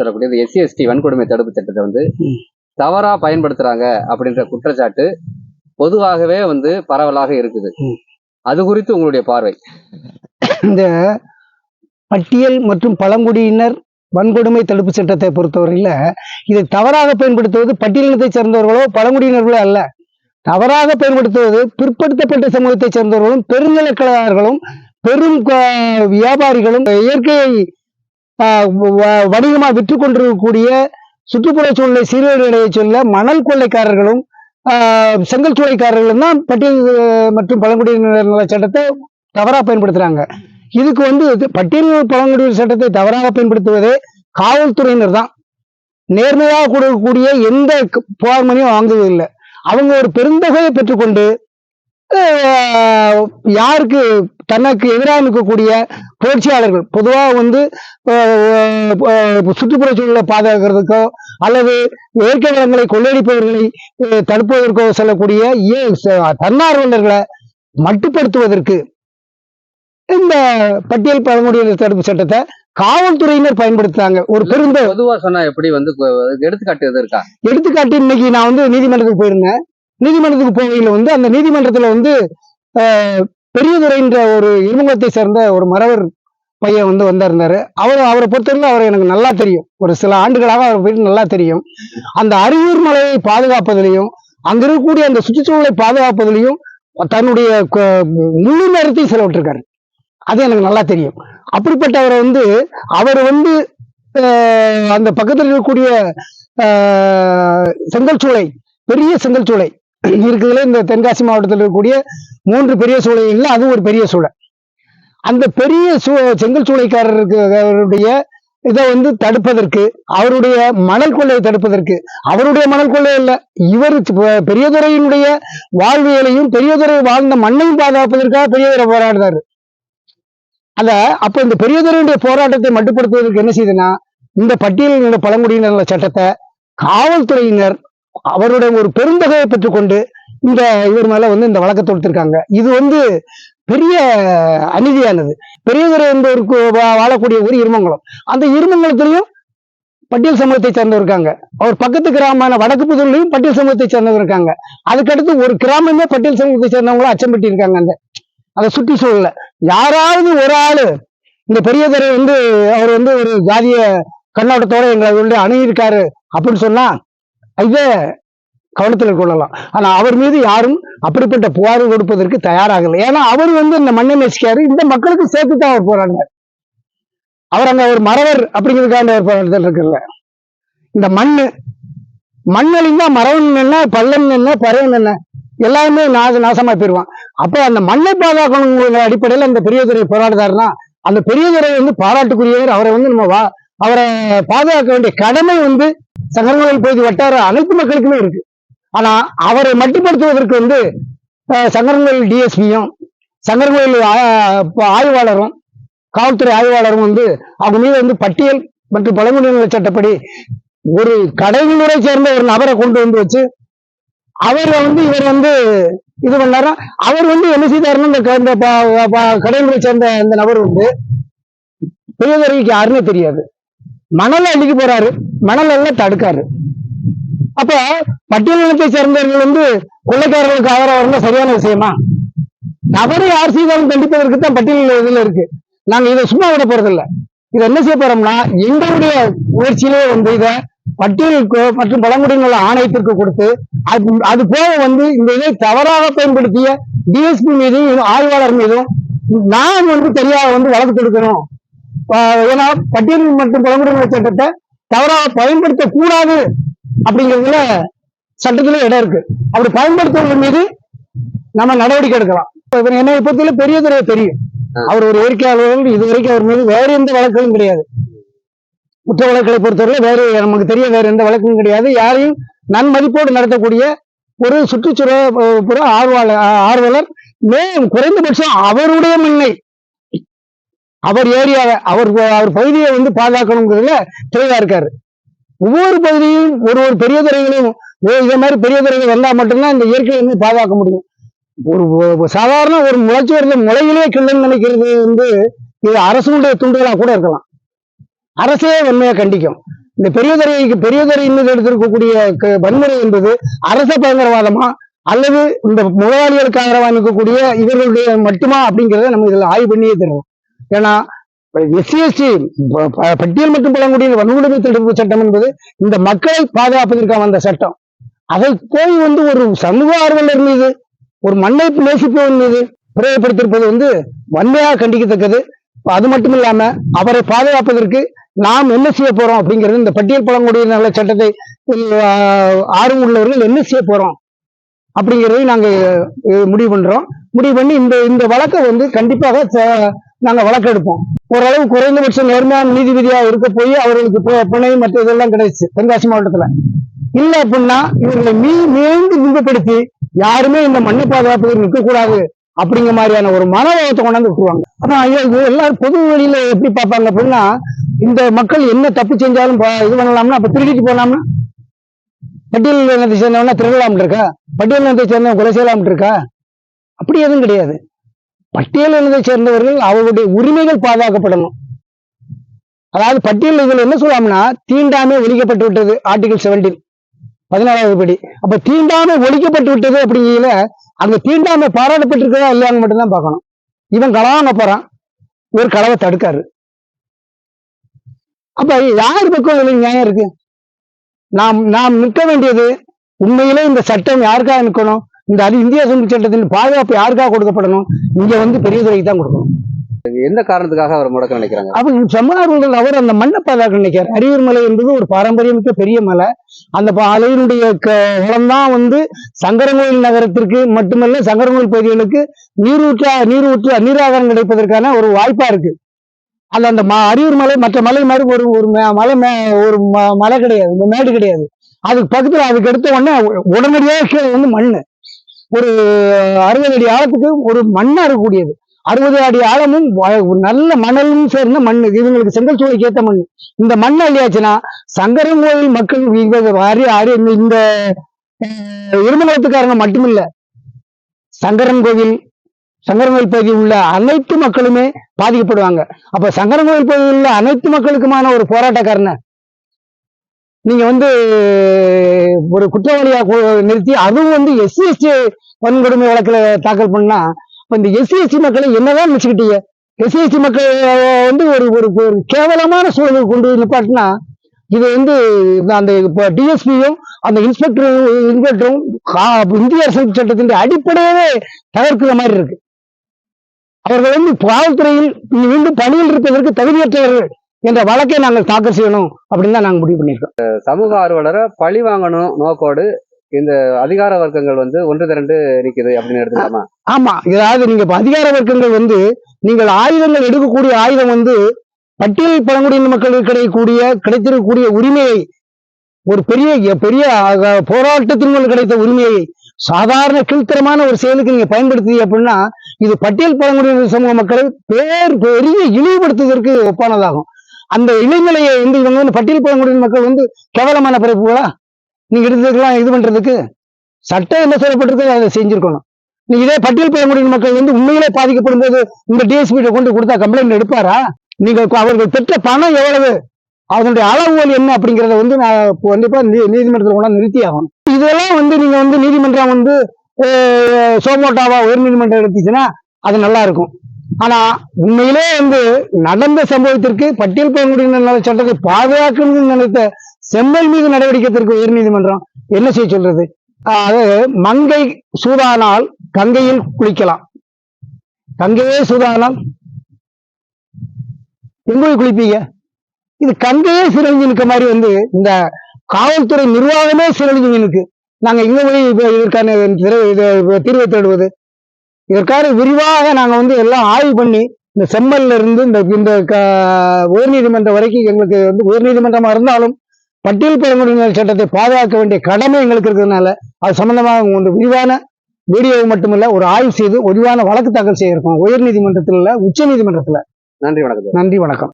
சொல்லக்கூடிய SC ST வன்கொடுமை தடுப்பு சட்டத்தை வந்து. தவறா பயன்படுத்துறாங்க அப்படின்ற குற்றச்சாட்டு பொதுவாகவே வந்து பரவலாக இருக்குது. அது குறித்து உங்களுடைய பார்வை இந்த பட்டியல் மற்றும் பழங்குடியினர் வன்கொடுமை தடுப்பு சட்டத்தை பொறுத்தவரையில இதை தவறாக பயன்படுத்துவது பட்டியலினத்தை சேர்ந்தவர்களோ பழங்குடியினர்களோ அல்ல தவறாக பயன்படுத்துவது பிற்படுத்தப்பட்ட சமூகத்தைச் சேர்ந்தவர்களும் பெருநிலக்கலாளர்களும் பெரும் வியாபாரிகளும் இயற்கையை வணிகமாக வ- விற்று கொண்டிருக்கக்கூடிய சுற்றுப்புற சூழ்நிலை சீரழிய சொல்ல மணல் கொள்ளைக்காரர்களும் செங்கல் சூளைக்காரர்களும் தான் பட்டியல் மற்றும் பழங்குடியினர் நல சட்டத்தை தவறாக பயன்படுத்துகிறாங்க இதுக்கு வந்து இது பட்டியல் பழங்குடியினர் சட்டத்தை தவறாக பயன்படுத்துவதே காவல்துறையினர் தான். நேர்மையாக கொடுக்கக்கூடிய எந்த க- புகார் மணியும் வாங்குவதில்லை. அவங்க ஒரு பெருந்தொகையை பெற்றுக்கொண்டு யாருக்கு தனக்கு எதிராக இருக்கக்கூடிய புரட்சியாளர்கள். பொதுவாக வந்து சுற்றுப்புற சூழலை பாதுகாக்கிறதுக்கோ அல்லது இயற்கை வளங்களை கொள்ளையடிப்பவர்களை தடுப்பதற்கோ செல்லக்கூடிய தன்னார்வலர்களை மட்டுப்படுத்துவதற்கு இந்த பட்டியல் பழங்குடியினர் தடுப்பு சட்டத்தை காவல்துறையினர் பயன்படுத்துறாங்க. ஒரு பெருந்த பொதுவா சொன்னா எப்படி வந்து எடுத்துக்காட்டு இருக்கா? எடுத்துக்காட்டு இன்னைக்கு நான் வந்து நீதிமன்றத்துக்கு போயிருந்தேன். நீதிமன்றத்துக்கு போகையில் வந்து அந்த நீதிமன்றத்தில் வந்து பெரியதுரைன்ற ஒரு இருமுகத்தை சேர்ந்த ஒரு மறவர் பையன் வந்து வந்திருந்தாரு. அவர் அவரை பொறுத்தவரைக்கும் அவர் எனக்கு நல்லா தெரியும். ஒரு சில ஆண்டுகளாக அவர் போயிட்டு நல்லா தெரியும். அந்த அரியூர் மலையை பாதுகாப்பதிலையும் அங்க இருக்கக்கூடிய அந்த சுற்றுச்சூழலை பாதுகாப்பதிலையும் தன்னுடைய க- முழு நேரத்தையும் செலவிட்டிருக்காரு. அது எனக்கு நல்லா தெரியும். அப்படிப்பட்டவரை வந்து அவர் வந்து அந்த பக்கத்தில் இருக்கக்கூடிய செங்கல் சூளை பெரிய செங்கல் சூளை இருக்குதுல இந்த தென்காசி மாவட்டத்தில் இருக்கக்கூடிய மூன்று பெரிய சூளைகள்ல அது ஒரு பெரிய சூளை. அந்த பெரிய சூ செங்கல் சூளைக்காரருக்கு அவருடைய இதை வந்து தடுப்பதற்கு அவருடைய மணல் கொள்ளையை தடுப்பதற்கு அவருடைய மணல் கொள்ளை இல்லை இவர் பெ- பெரியதுரையினுடைய வாழ்வியலையும் பெரியதுரை வாழ்ந்த மண்ணையும் பாதுகாப்பதற்காக பெரியதுரை போராடுறாரு. அத அப்ப இந்த பெரியதுரையுடைய போராட்டத்தை மட்டுப்படுத்துவதற்கு என்ன செய்யுதுன்னா இந்த பட்டியலில் உள்ள பழங்குடியினர் சட்டத்தை காவல்துறையினர் அவருடைய ஒரு பெருந்தகையை பெற்றுக்கொண்டு இந்த இவர் மேல வந்து இந்த வழக்கை தொடுத்திருக்காங்க. இது வந்து பெரிய அநீதியானது. பெரியதுரை என்பவருக்கு வாழக்கூடிய ஒரு இருமங்கலம். அந்த இருமங்கலத்திலையும் பட்டியல் சமூகத்தை சேர்ந்தவர் இருக்காங்க. அவர் பக்கத்து கிராமமான வடக்கு புதூர்லையும் பட்டியல் சமூகத்தை சேர்ந்தவர் இருக்காங்க. அதுக்கடுத்து ஒரு கிராமமே பட்டியல் சமூகத்தை சேர்ந்தவங்களும் அச்சம்பட்டி இருக்காங்க அந்த அதை சுற்றி சூழல. யாராவது ஒரு ஆளு இந்த பெரியதுரை வந்து அவர் வந்து ஒரு ஜாதிய கண்ணோட்டத்தோட எங்களை அணுகியிருக்காரு அப்படின்னு சொன்னா இதை கவனத்தில் கொள்ளலாம். ஆனா அவர் மீது யாரும் அப்படிப்பட்ட புகார் கொடுப்பதற்கு தயாராகலை. ஏன்னா அவர் வந்து இந்த மண்ணை நேசிக்காரு இந்த மக்களுக்கு சேர்த்து தான் அவர் போராடினார். அவர் அங்க ஒரு மறவர் அப்படிங்கிறதுக்காக அவர் போராட்டத்தில் இருக்குல்ல இந்த மண்ணு மண்ணழிந்தா மரவன் என்ன பள்ளம் என்ன பறவன் என்ன எல்லாருமே நாச நாசமா போயிருவான். அப்ப அந்த மண்ணை பாதுகாக்கணுங்கிற அடிப்படையில் அந்த பெரியதுரை போராடுறாருன்னா அந்த பெரியதுரை வந்து பாராட்டுக்குரியவர். அவரை வந்து நம்ம வா அவரை பாதுகாக்க வேண்டிய கடமை வந்து சங்கரங்கோவில் பகுதி வட்டார அனைத்து மக்களுக்குமே இருக்கு. ஆனா அவரை மட்டுப்படுத்துவதற்கு வந்து சங்கரங்கோவில் டிஎஸ்பியும் சங்கரங்கோவில் ஆய்வாளரும் காவல்துறை ஆய்வாளரும் வந்து அவங்க மீது வந்து பட்டியல் மற்றும் பழங்குடியினர் சட்டப்படி ஒரு கடைமுறை சேர்ந்த ஒரு நபரை கொண்டு வந்து வச்சு அவர் வந்து இவர் வந்து இது பண்ணாரா? அவர் வந்து என்ன செய்தாருன்னு இந்த கடைமுறை சேர்ந்த இந்த நபர் வந்து பெரியதுறைக்கு யாருன்னு தெரியாது. மணல் அள்ளிக்கு போறாரு. மணல் எல்லாம் தடுக்காரு. அப்ப பட்டியலினத்தை சேர்ந்தவர்கள் வந்து கொள்ளைக்காரர்களுக்கு ஆதரவா இருந்தா சரியான விஷயமா? தவறு யார் செய்தாலும் கண்டிப்பதற்கு தான் பட்டியல் இதுல இருக்கு. நாங்க இதை சும்மா விட போறதில்ல. இதை என்ன செய்ய போறோம்னா எங்களுடைய முயற்சியிலே வந்து இதை பட்டியலுக்கு மற்றும் பழங்குடியினர் ஆணையத்திற்கு கொடுத்து அது அது போக வந்து இந்த இதை தவறாக பயன்படுத்திய டிஎஸ்பி மீதும் ஆய்வாளர் மீதும் நான் வந்து தெரியாத வந்து வழக்கு கொடுக்கணும் ஏன்னா பட்டியல் மற்றும் பழங்குடியினர் சட்டத்தை தவறாக பயன்படுத்த கூடாது அப்படிங்கிறதுல சட்டத்துல இடம் இருக்கு. அப்படி பயன்படுத்துவதன் மீது நம்ம நடவடிக்கை எடுக்கலாம். என்னை பொறுத்தவரை பெரிய துறையை தெரியும். அவர் ஒரு இயற்கையாளர்கள் இது வரைக்கும் அவர் மீது வேற எந்த வழக்குகளும் கிடையாது. குற்ற வழக்குகளை பொறுத்தவரை வேறு நமக்கு தெரிய வேற எந்த வழக்கும் கிடையாது. யாரையும் நன்மதிப்போடு நடத்தக்கூடிய ஒரு சுற்றுச்சூழல் ஆர்வலர் ஆர்வலர் மே குறைந்தபட்சம் அவருடைய மண்ணை அவர் ஏரியாவை அவர் அவர் பகுதியை வந்து பாதுகாக்கணுங்கிறதுல தெளிவா இருக்காரு. ஒவ்வொரு பகுதியும் ஒரு ஒரு பெரிய துறைகளையும் இதே மாதிரி பெரிய துறைகள் வந்தா மட்டும்தான் இந்த இயற்கையை வந்து பாதுகாக்க முடியும். ஒரு சாதாரண ஒரு முளைச்சி வருது முளையிலே கிள்ளன்னு நினைக்கிறது வந்து இது அரசுடைய துண்டுகளாக கூட இருக்கலாம். அரசே வன்மையா கண்டிக்கும். இந்த பெரிய துறைக்கு பெரியதுறை இன்னும் எடுத்திருக்கக்கூடிய க- வன்முறை என்பது அரச பயங்கரவாதமா? அல்லது இந்த முதலாளிகளுக்கு இருக்கக்கூடிய இவர்களுடைய மட்டுமா? அப்படிங்கிறத நம்ம இதில் ஆய்வு பண்ணியே தருவோம். ஏன்னா எஸ்சிஎஸ்டி பட்டியல் மற்றும் பழங்குடியினர் வன்கொடுமை தடுப்பு சட்டம் என்பது இந்த மக்களை பாதுகாப்பதற்காக வந்த சட்டம். அதை போய் வந்து ஒரு சமூக ஆர்வலர் மீது ஒரு மண்ணை நேசிப்பவன் மீது பிரயோகப்படுத்தியிருப்பது வந்து வன்மையாக கண்டிக்கத்தக்கது. அது மட்டும் இல்லாம அவரை பாதுகாப்பதற்கு நாம் என்ன செய்ய போறோம் அப்படிங்கிறது இந்த பட்டியல் பழங்குடியின நல சட்டத்தை ஆர்வம் உள்ளவர்கள் என்ன செய்ய போறோம் அப்படிங்கிறதை நாங்கள் முடிவு பண்றோம். முடிவு பண்ணி இந்த இந்த வழக்கை வந்து கண்டிப்பாக ச- நாங்க வழக்கெடுப்போம் ஓரளவு குறைந்தபட்சம் நேர்மையான நீதிபதியா இருக்க போய் அவர்களுக்கு பிணை மற்ற இதெல்லாம் கிடைச்சு தென்காசி மாவட்டத்துல. இல்ல அப்படின்னா இவர்களை மீ மீண்டு துன்பப்படுத்தி யாருமே இந்த மண்ணை பாதுகாப்புக்கு நிற்க கூடாது அப்படிங்கிற மாதிரியான ஒரு மனோபாவத்தை கொண்டாந்து விட்டுருவாங்க. அப்புறம் ஐயா இது எல்லாரும் பொது வழியில எப்படி பார்ப்பாங்க அப்படின்னா இந்த மக்கள் என்ன தப்பு செஞ்சாலும் பா- இது பண்ணலாம்னா அப்ப திருடிட்டு போனோம்னா? பட்டியல் இனத்தை சேர்ந்தவனா திருடலாம் இருக்கா? பட்டியல் இனத்தை சேர்ந்தவன் கொலை செய்யலாம் இருக்கா? அப்படி எதுவும் கிடையாது. பட்டியல் இனத்தை சேர்ந்தவர்கள் அவருடைய உரிமைகள் பாதுகாக்கப்படணும். அதாவது பட்டியல் இதில் என்ன சொல்லலாம்னா தீண்டாமை ஒழிக்கப்பட்டு விட்டது ஆர்டிகல் செவன்டீன் பதினாலாவது படி அப்ப தீண்டாமை ஒழிக்கப்பட்டு விட்டது அப்படிங்கையில அங்க தீண்டாமை பாராட்டப்பட்டிருக்கிறதா இல்லையான்னு மட்டும்தான் பார்க்கணும். இவன் களவாங்க போறான் இவர் களவை தடுக்காரு. அப்ப யார் பக்கம் இதில் நியாயம் இருக்கு? நாம் நாம் நிற்க வேண்டியது உண்மையிலே இந்த சட்டம் யாருக்காக நிற்கணும்? இந்த அது இந்திய அரசியல் சட்டத்தின் பாதுகாப்பு யாருக்காக கொடுக்கப்படணும்? இங்க வந்து பெரியதுறைக்கு தான் கொடுக்கணும். எந்த காரணத்துக்காக அவர் முடக்க நினைக்கிறாங்க? அப்ப சமணர்கள் அவர் அந்த மண்ணை பாதுகாக்க நினைக்கிறார். அரியூர் மலை என்பது ஒரு பாரம்பரியமிக்க பெரிய மலை. அந்த மலையினுடைய தான் வந்து சங்கரங்கோயில் நகரத்திற்கு மட்டுமல்ல சங்கரங்கோயில் பகுதிகளுக்கு நீரூற்றா நீரூற்று நீராதாரம் கிடைப்பதற்கான ஒரு வாய்ப்பா இருக்கு. அது அந்த ம- அரியூர் மலை மற்ற மலை மாதிரி ஒரு ஒரு மலை மே- ஒரு மலை கிடையாது இந்த மேடு கிடையாது. அதுக்கு பக்கத்துல அதுக்கு எடுத்த உடனே உடனடியாக கீழே வந்து மண் ஒரு அறுபது அடி ஆழத்துக்கு ஒரு மண்ணா இருக்கக்கூடியது அறுபது அடி ஆழமும் ஒரு நல்ல மணலும் சேர்ந்த மண். இவங்களுக்கு செங்கல் சூளைக்கு ஏற்ற மண். இந்த மண் அள்ளியாச்சுன்னா சங்கரங்கோயில் மக்கள் இவங்க அரி இந்த- இந்த இருமலத்துக்காரங்க மட்டுமில்ல. சங்கரன் கோவில் சங்கரன் கோயில் பகுதியில் உள்ள அனைத்து மக்களுமே பாதிக்கப்படுவாங்க. அப்ப சங்கரன் கோயில் பகுதியில் உள்ள அனைத்து மக்களுக்குமான ஒரு போராட்டக்காரனை நீங்க வந்து ஒரு குற்றவாளியா நிறுத்தி அதுவும் வந்து எஸ்சி எஸ்டி வன்கொடுமை வழக்குல தாக்கல் பண்ணா அப்ப இந்த எஸ்சி எஸ்டி மக்களை என்னதான் நினைச்சுக்கிட்டீங்க? எஸ்சி எஸ்டி மக்கள் வந்து ஒரு ஒரு கேவலமான சூழ்நிலை கொண்டு நிப்பாட்டினா இது வந்து அந்த இப்போ டிஎஸ்பியும் அந்த இன்ஸ்பெக்டரும் இன்ஸ்பெக்டரும் கா- இந்திய அரசியல் சட்டத்தின் அடிப்படையவே தகர்க்கிற மாதிரி இருக்கு. அவர்கள் வந்து காவல்துறையில் மீண்டும் பணியில் இருப்பதற்கு தகுதியற்றவர்கள். என்ற வழக்கை நாங்கள் தாக்கல் செய்யணும் அப்படின்னு தான் நாங்கள் முடிவு பண்ணியிருக்கோம். சமூக ஆர்வலரை பழி வாங்கணும் நோக்கோடு இந்த அதிகார வர்க்கங்கள் வந்து ஒன்று திரண்டு நிக்குது அப்படின்னு எடுத்துக்கலாமா? ஆமா. இதாவது நீங்க அதிகார வர்க்கங்கள் வந்து நீங்கள் ஆயுதங்கள் எடுக்கக்கூடிய ஆயுதம் வந்து பட்டியல் பழங்குடியின மக்களுக்கு கிடைக்கக்கூடிய கிடைத்திருக்கக்கூடிய உரிமையை ஒரு பெரிய பெரிய போராட்டத்தின் மூலம் கிடைத்த உரிமையை சாதாரண கீழ்த்தரமான ஒரு செயலுக்கு நீங்க பயன்படுத்தி அப்படின்னா இது பட்டியல் பழங்குடியின சமூக மக்களை பேர் பெரிய இழிவுபடுத்துவதற்கு ஒப்பானதாகும். அந்த இளைநிலையை வந்து இவங்க வந்து பட்டியல் பழங்குடியின மக்கள் வந்து கேவலமான பிறப்புகளா நீங்க எடுத்துக்கலாம் இது பண்றதுக்கு. சட்டம் என்ன சொல்லப்பட்டிருக்கு அதை செஞ்சிருக்கணும். நீங்க இதே பட்டியல் பழங்குடியின மக்கள் வந்து உண்மையிலே பாதிக்கப்படும் போது இந்த டிஎஸ்பி கொண்டு கொடுத்தா கம்ப்ளைண்ட் எடுப்பாரா? நீங்க அவர்கள் பெற்ற பணம் எவ்வளவு? அதனுடைய அளவுகள் என்ன அப்படிங்கறத வந்து நான் கண்டிப்பா நீ- நீதிமன்றத்தில் கொண்டாந்து நிறுத்தி ஆகணும். இதெல்லாம் வந்து நீங்க வந்து நீதிமன்றம் வந்து சோமோட்டாவா உயர் நீதிமன்றம் எடுத்துச்சுன்னா அது நல்லா இருக்கும். ஆனா உண்மையிலே வந்து நடந்த சம்பவத்திற்கு பட்டியல் பழங்குடியினர் நல சட்டத்தை பாதுகாக்கணும்னு நினைத்த செம்மல் மீது நடவடிக்கைத்திற்கு உயர் நீதிமன்றம் என்ன செய்ய சொல்றது? அது மங்கை சூதானால் கங்கையில் குளிக்கலாம். கங்கையே சூதானால் எங்க போய் குளிப்பீங்க? இது கங்கையே சீரழிஞ்சு நிற்க மாதிரி வந்து இந்த காவல்துறை நிர்வாகமே சீரழிஞ்சு நிற்கு நாங்க இங்க போய் இதற்கான தீர்வை தேடுவது இதற்காக விரிவாக நாங்க வந்து எல்லாம் ஆய்வு பண்ணி இந்த செம்மல்ல இருந்து இந்த இந்த க- உயர்நீதிமன்றம் வரைக்கும் எங்களுக்கு வந்து உயர்நீதிமன்றமா இருந்தாலும் பட்டியல் பழங்குடியினர் சட்டத்தை பாதுகாக்க வேண்டிய கடமை எங்களுக்கு இருக்கிறதுனால அது சம்பந்தமாக உங்க விரிவான வீடியோ மட்டுமல்ல ஒரு ஆய்வு செய்து விரிவான வழக்கு தாக்கல் செய்திருக்கோம். உயர் நீதிமன்றத்தில் உச்ச நீதிமன்றத்துல. நன்றி வணக்கம். நன்றி வணக்கம்.